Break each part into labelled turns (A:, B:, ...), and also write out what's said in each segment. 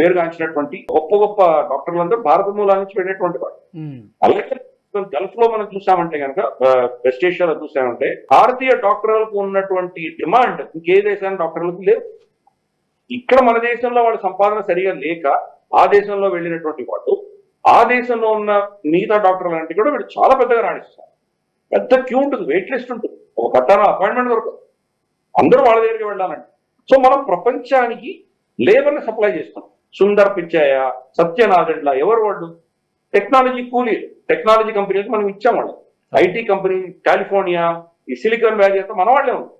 A: పేరుగాంచినటువంటి గొప్ప గొప్ప డాక్టర్లందరూ భారత మూలాల నుంచి వెళ్ళినటువంటి వాడు అలాగే గల్ఫ్లో మనం చూసామంటే కనుక వెస్ట్ ఏషియాలో చూసామంటే భారతీయ డాక్టర్లకు ఉన్నటువంటి డిమాండ్ ఇంకే దేశానికి డాక్టర్లకు లేవు. ఇక్కడ మన దేశంలో వాళ్ళ సంపాదన సరిగా లేక ఆ దేశంలో వెళ్ళినటువంటి వాడు ఆ దేశంలో ఉన్న మిగతా డాక్టర్లు అంటే కూడా వీళ్ళు చాలా పెద్దగా రాణిస్తారు. పెద్ద క్యూ ఉంటుంది వెయిట్ లిస్ట్ ఉంటుంది. ఒక పట్టాన అపాయింట్మెంట్ దొరకదు. అందరూ వాళ్ళ దగ్గరికి వెళ్ళాలండి సో మనం ప్రపంచానికి లేబర్ని సప్లై చేస్తాం సుందర్ పిచ్చాయ సత్యనారాయణ ఎవరు వాళ్ళు? టెక్నాలజీ కూలీ. టెక్నాలజీ కంపెనీలకు మనం ఇచ్చాం వాళ్ళు ఐటీ కంపెనీ కాలిఫోర్నియా ఈ సిలికాన్ వ్యాలీ అంతా మన వాళ్ళే ఉంది.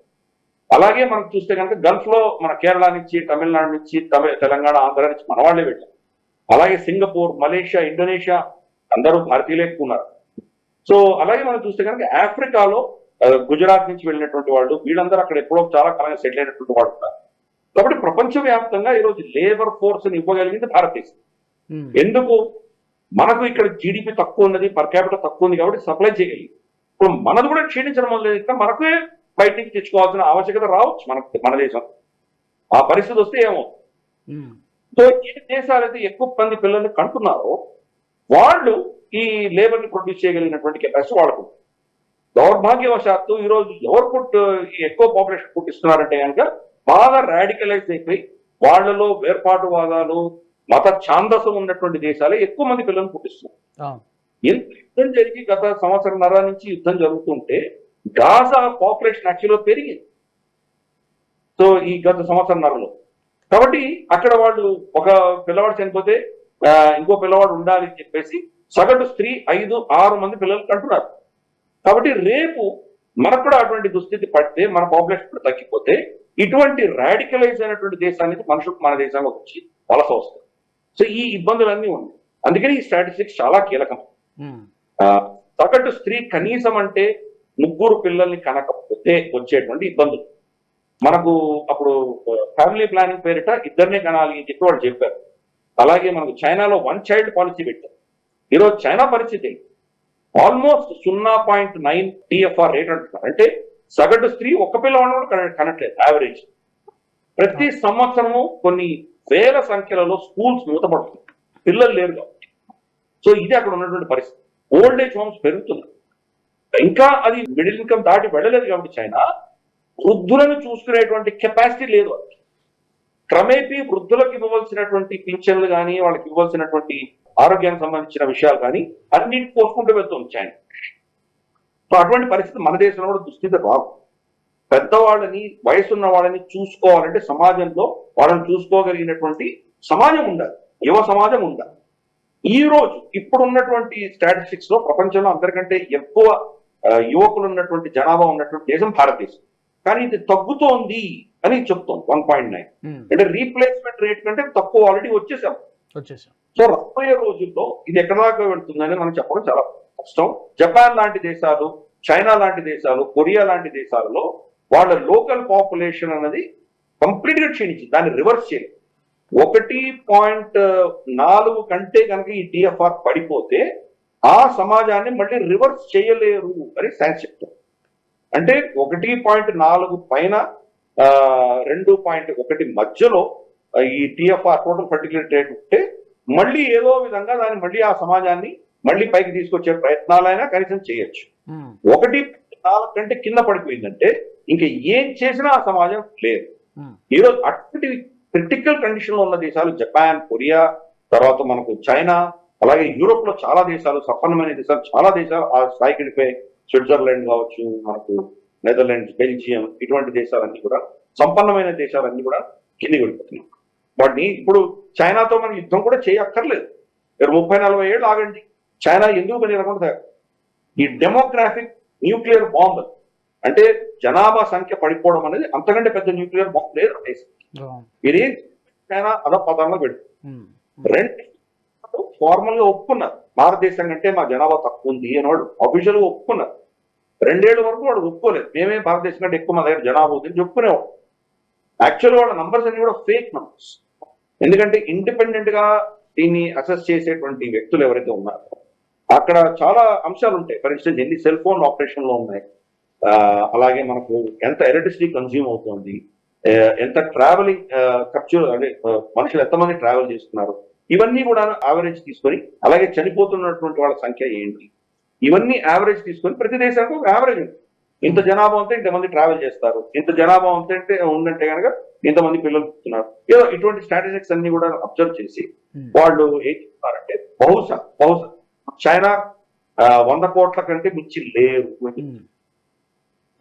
A: అలాగే మనం చూస్తే కనుక గల్ఫ్లో మన కేరళ నుంచి తమిళనాడు నుంచి తమిళ తెలంగాణ ఆంధ్ర నుంచి మన వాళ్ళే వెళ్ళాం అలాగే సింగపూర్ మలేషియా ఇండోనేషియా అందరూ భారతీయులే ఎక్కున్నారు సో అలాగే మనం చూస్తే కనుక ఆఫ్రికాలో గుజరాత్ నుంచి వెళ్ళినటువంటి వాళ్ళు వీళ్ళందరూ అక్కడ ఎప్పుడో చాలా కాలంగా సెటిల్ అయినటువంటి వాళ్ళు ఉన్నారు. కాబట్టి ప్రపంచవ్యాప్తంగా ఈరోజు లేబర్ ఫోర్స్ని ఇవ్వగలిగింది భారతదేశం.
B: ఉమ్,
A: ఎందుకు? మనకు ఇక్కడ జీడిపి తక్కువ ఉన్నది పర్ క్యాపిటల్ తక్కువ ఉంది కాబట్టి సప్లై చేయగలిగింది. ఇప్పుడు మనది కూడా క్షీణించడం వల్ల మనకే బయట నుంచి తెచ్చుకోవాల్సిన ఆవశ్యకత రావచ్చు మన మన దేశం. ఆ పరిస్థితి వస్తే ఏమో
B: ఉమ్,
A: సో ఏ దేశాలైతే ఎక్కువ మంది పిల్లల్ని కంటున్నారో వాళ్ళు ఈ లేబర్ని ప్రొడ్యూస్ చేయగలిగినటువంటి కెపాసిటీ వాళ్ళకు. దౌర్భాగ్యవశాత్తు ఈ రోజు ఎవరు పుట్ ఎక్కువ పాపులేషన్ పుట్టిస్తున్నారంటే కనుక బాగా రాడికలైజ్ అయిపోయి వాళ్ళలో వేర్పాటువాదాలు మత ఛాందసం ఉన్నటువంటి దేశాలే ఎక్కువ మంది పిల్లల్ని పుట్టిస్తున్నారు. ఎంత యుద్ధం జరిగి గత సంవత్సరంన్నర నుంచి యుద్ధం జరుగుతుంటే గాజా పాపులేషన్ యాక్చువల్గా పెరిగింది. సో ఈ గత సంవత్సరంన్నరలో కాబట్టి అక్కడ వాళ్ళు ఒక పిల్లవాడు చనిపోతే ఇంకో పిల్లవాడు ఉండాలి అని చెప్పేసి సగటు స్త్రీ ఐదు ఆరు మంది పిల్లలు కంటున్నారు కాబట్టి రేపు మనకు కూడా అటువంటి దుస్థితి పడితే మన పాపులేషన్ కూడా తగ్గిపోతే ఇటువంటి రాడికలైజ్ అయినటువంటి దేశానికి మనుషులు మన దేశంలోకి వచ్చి వలస వస్తారు సో ఈ ఇబ్బందులన్నీ ఉన్నాయి. అందుకని ఈ స్టాటిస్టిక్స్ చాలా కీలకం. సగటు స్త్రీ కనీసం అంటే ముగ్గురు పిల్లల్ని కనకపోతే వచ్చేటువంటి ఇబ్బందులు. మనకు అప్పుడు ఫ్యామిలీ ప్లానింగ్ పేరిట ఇద్దరినే కనాలి అని చెప్పి వాళ్ళు చెప్పారు. అలాగే మనకు చైనాలో వన్ చైల్డ్ పాలసీ పెట్టారు. ఈరోజు చైనా పరిస్థితి ఆల్మోస్ట్ సున్నా పాయింట్ నైన్ టిఎఫ్ఆర్ రేట్ అంటున్నారు. అంటే సగటు స్త్రీ ఒక్క పిల్లవాడిని కూడా కన- కనట్లేదు యావరేజ్ ప్రతి సంవత్సరము కొన్ని వేల సంఖ్యలలో స్కూల్స్ మూతపడుతుంది. పిల్లలు లేరు కాబట్టి. సో ఇది అక్కడ ఉన్నటువంటి పరిస్థితి. ఓల్డ్ ఏజ్ హోమ్స్ పెరుగుతున్నాయి. ఇంకా అది మిడిల్ ఇన్కమ్ దాటి వెళ్ళలేదు కాబట్టి చైనా వృద్ధులను చూసుకునేటువంటి కెపాసిటీ లేదు క్రమేపీ వృద్ధులకు ఇవ్వవలసినటువంటి పింఛన్లు కానీ వాళ్ళకి ఇవ్వాల్సినటువంటి ఆరోగ్యానికి సంబంధించిన విషయాలు కానీ అన్నింటి పోసుకుంటూ వెళ్తుంది చైనా. సో అటువంటి పరిస్థితి మన దేశంలో కూడా దుస్థితి రాదు పెద్దవాళ్ళని వయసున్న వాళ్ళని చూసుకోవాలంటే సమాజంలో వాళ్ళని చూసుకోగలిగినటువంటి సమాజం ఉండాలి. యువ సమాజం ఉండాలి. ఈ రోజు ఇప్పుడు ఉన్నటువంటి స్టాటిస్టిక్స్లో ప్రపంచంలో అందరికంటే ఎక్కువ యువకులు ఉన్నటువంటి జనాభా ఉన్నటువంటి దేశం భారతదేశం. కానీ ఇది తగ్గుతోంది అని చెప్తోంది వన్ పాయింట్ నైన్.
B: ఉమ్,
A: అంటే రీప్లేస్మెంట్ రేట్ కంటే తక్కువ ఆల్రెడీ వచ్చేసాం.
B: వచ్చేసాం.
A: సో రాబోయే రోజుల్లో ఇది ఎక్కడ దాకా వెళ్తుందని మనం చెప్పడం చాలా కష్టం. జపాన్ లాంటి దేశాలు చైనా లాంటి దేశాలు కొరియా లాంటి దేశాలలో వాళ్ళ లోకల్ పాపులేషన్ అనేది కంప్లీట్గా క్షీణించింది. దాన్ని రివర్స్ చేయాలి ఒకటి పాయింట్ నాలుగు కంటే కనుక ఈ టిఎఫ్ఆర్ పడిపోతే ఆ సమాజాన్ని మళ్ళీ రివర్స్ చేయలేరు అని సైన్స్ చెప్తారు అంటే ఒకటి పాయింట్ నాలుగు పైన రెండు పాయింట్ ఒకటి మధ్యలో ఈ టిఎఫ్ఆర్ టోటల్ పర్టికులర్ రేట్ ఉంటే మళ్ళీ ఏదో విధంగా దాన్ని మళ్ళీ ఆ సమాజాన్ని మళ్ళీ పైకి తీసుకొచ్చే ప్రయత్నాలైనా కనీసం చేయొచ్చు. ఒకటి నాలుగు కంటే కింద పడిపోయిందంటే ఇంకా ఏం చేసినా ఆ సమాజం లేదు. ఈరోజు అటువంటి క్రిటికల్ కండిషన్లో ఉన్న దేశాలు జపాన్ కొరియా తర్వాత మనకు చైనా అలాగే యూరోప్లో చాలా దేశాలు సంపన్నమైన దేశాలు చాలా దేశాలు ఆ స్థాయికి వెళ్ళిపోయి స్విట్జర్లాండ్ కావచ్చు మనకు నెదర్లాండ్స్ బెల్జియం ఇటువంటి దేశాలన్నీ కూడా సంపన్నమైన దేశాలన్నీ కూడా కిందికి వెళ్ళిపోతున్నాయి వాటిని ఇప్పుడు చైనాతో మనం యుద్ధం కూడా చేయక్కర్లేదు. మీరు ముప్పై నలభై ఏళ్ళు ఆగండి. చైనా ఎందుకు పని రకం ఈ డెమోగ్రాఫిక్ న్యూక్లియర్ బాంబ్ అంటే జనాభా సంఖ్య పడిపోవడం అనేది అంతకంటే పెద్ద న్యూక్లియర్ బాంబ్ లేదు. మీరేం చైనా అదో పదంలో పెడు
B: ఉమ్,
A: రెండు ఫార్మల్గా ఒప్పుకున్నారు. భారతదేశం కంటే మా జనాభా తక్కువ ఉంది అని వాడు అఫీషియల్గా ఒప్పుకున్నారు. రెండేళ్ళ వరకు వాడు ఒప్పుకోలేదు. మేమే భారతదేశం కంటే ఎక్కువ మా దగ్గర జనాభా ఉంది అని చెప్పుకునేవాడు యాక్చువల్ వాళ్ళ నంబర్స్ అన్ని కూడా ఫేక్ నంబర్స్ ఎందుకంటే ఇండిపెండెంట్గా దీన్ని అసెస్ చేసేటువంటి వ్యక్తులు ఎవరైతే ఉన్నారో అక్కడ చాలా అంశాలు ఉంటాయి. ఫర్ ఇన్స్టెన్స్ ఎన్ని సెల్ ఫోన్ ఆపరేషన్లో ఉన్నాయి? అలాగే మనకు ఎంత ఎలక్ట్రిసిటీ కన్జ్యూమ్ అవుతుంది? ఎంత ట్రావెలింగ్ ఖర్చు అంటే మనుషులు ఎంతమంది ట్రావెల్ చేస్తున్నారు? ఇవన్నీ కూడా యావరేజ్ తీసుకొని అలాగే చనిపోతున్నటువంటి వాళ్ళ సంఖ్య ఏంటి? ఇవన్నీ యావరేజ్ తీసుకొని ప్రతి దేశానికి ఒక యావరేజ్ ఉంది. ఇంత జనాభా ఉంటే ఇంతమంది ట్రావెల్ చేస్తారు. ఇంత జనాభా ఉంటే అంటే ఉందంటే కనుక ఇంతమంది పిల్లలు పుడుతున్నారు. ఏదో ఇటువంటి స్ట్రాటజిక్స్ అన్ని కూడా అబ్జర్వ్ చేసి
B: Hmm.
A: వాళ్ళు ఏం చెప్తారంటే బహుశా బహుశా చైనా వంద కోట్ల కంటే మించి లేరు
B: ఉమ్,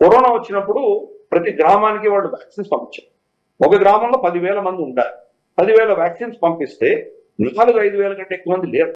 A: కరోనా వచ్చినప్పుడు ప్రతి గ్రామానికి వాళ్ళు వ్యాక్సిన్స్ పంపించారు. ఒక గ్రామంలో పదివేల మంది ఉండాలి. పదివేల వ్యాక్సిన్స్ పంపిస్తే నాలుగు ఐదు వేల కంటే ఎక్కువ మంది లేరు.